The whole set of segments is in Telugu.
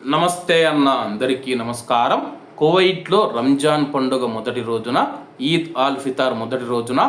నమస్తే అన్న అందరికీ నమస్కారం. కువైట్లో రంజాన్ పండుగ మొదటి రోజున ఈద్ ఆల్ ఫితార్ మొదటి రోజున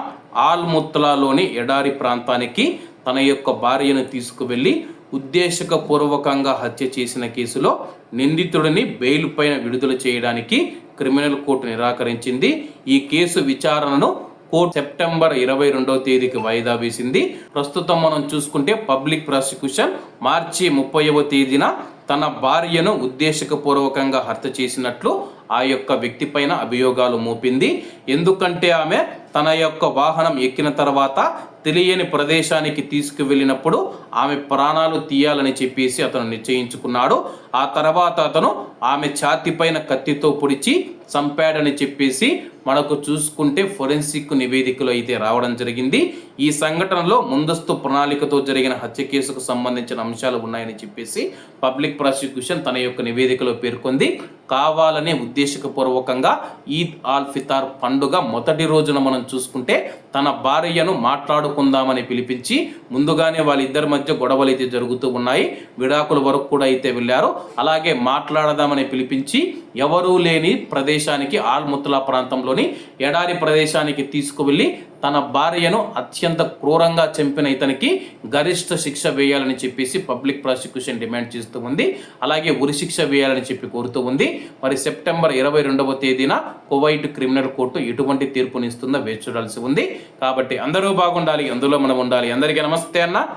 ఆల్ ముత్తలాలోని ఎడారి ప్రాంతానికి తన యొక్క భార్యను తీసుకువెళ్ళి ఉద్దేశకపూర్వకంగా హత్య చేసిన కేసులో నిందితుడిని బెయిల్ పైన విడుదల చేయడానికి క్రిమినల్ కోర్టు నిరాకరించింది. ఈ కేసు విచారణను కోర్టు సెప్టెంబర్ ఇరవై రెండవ తేదీకి వాయిదా వేసింది. ప్రస్తుతం మనం చూసుకుంటే పబ్లిక్ ప్రాసిక్యూషన్ మార్చి ముప్పైవ తేదీన తన భార్యను ఉద్దేశకపూర్వకంగా హత్య చేసినట్లు ఆ యొక్క వ్యక్తి పైన అభియోగాలు మోపింది. ఎందుకంటే ఆమె తన యొక్క వాహనం ఎక్కిన తర్వాత తెలియని ప్రదేశానికి తీసుకువెళ్ళినప్పుడు ఆమె ప్రాణాలు తీయాలని చెప్పేసి అతను నిశ్చయించుకున్నాడు. ఆ తర్వాత అతను ఆమె ఛాతిపైన కత్తితో పొడిచి చంపాడని చెప్పేసి మనకు చూసుకుంటే ఫొరెన్సిక్ నివేదికలో అయితే రావడం జరిగింది. ఈ సంఘటనలో ముందస్తు ప్రణాళికతో జరిగిన హత్య కేసుకు సంబంధించిన అంశాలు ఉన్నాయని చెప్పేసి పబ్లిక్ ప్రాసిక్యూషన్ తన యొక్క నివేదికలో పేర్కొంది. కావాలనే ఉద్దేశపూర్వకంగా ఈద్ ఆల్ ఫితార్ పండుగ మొదటి రోజున మనం మనం చూసుకుంటే తన భార్యను మాట్లాడుకుందామని పిలిపించి ముందుగానే వాళ్ళిద్దరి మధ్య గొడవలు అయితే జరుగుతూ ఉన్నాయి. విడాకుల వరకు కూడా అయితే వెళ్ళారు. అలాగే మాట్లాడదామని పిలిపించి ఎవరూ లేని ప్రదేశానికి ఆల్ముత్తులా ప్రాంతంలోని ఎడారి ప్రదేశానికి తీసుకువెళ్ళి తన భార్యను అత్యంత క్రూరంగా చంపిన ఇతనికి గరిష్ట శిక్ష వేయాలని చెప్పేసి పబ్లిక్ ప్రాసిక్యూషన్ డిమాండ్ చేస్తూ ఉంది. అలాగే ఉరి శిక్ష వేయాలని చెప్పి కోరుతూ ఉంది. మరి సెప్టెంబర్ ఇరవై రెండవ తేదీన కువైట్ క్రిమినల్ కోర్టు ఎటువంటి తీర్పునిస్తుందో వేచి చూడాల్సి ఉంది. కాబట్టి అందరూ బాగుండాలి అందులో మనం ఉండాలి. అందరికీ నమస్తే అన్న.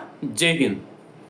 జై హింద్.